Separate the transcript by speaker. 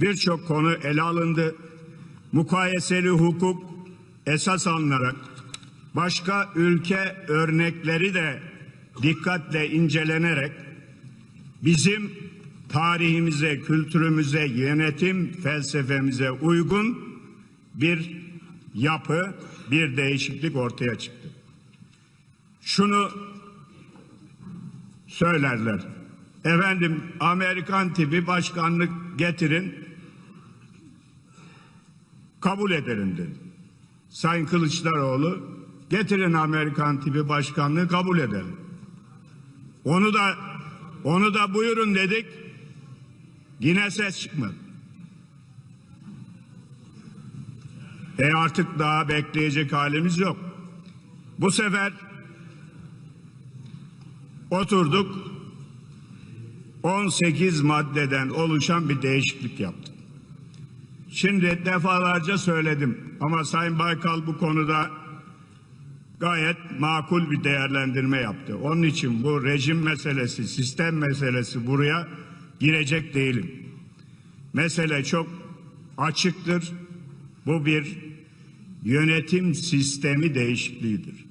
Speaker 1: birçok konu ele alındı. Mukayeseli hukuk esas alınarak başka ülke örnekleri de dikkatle incelenerek bizim tarihimize, kültürümüze, yönetim felsefemize uygun bir yapı, bir değişiklik ortaya çıktı. Şunu söylerler. Efendim Amerikan tipi başkanlık getirin kabul edelim dedi. Sayın Kılıçdaroğlu getirin Amerikan tipi başkanlığı kabul edelim. Onu da onu da buyurun dedik. Yine ses çıkmadı. E artık daha bekleyecek halimiz yok. Bu sefer oturduk 18 maddeden oluşan bir değişiklik yaptık. Şimdi defalarca söyledim ama Sayın Baykal bu konuda gayet makul bir değerlendirme yaptı. Onun için bu rejim meselesi, sistem meselesi buraya girecek değilim. Mesele çok açıktır. Bu bir yönetim sistemi değişikliğidir.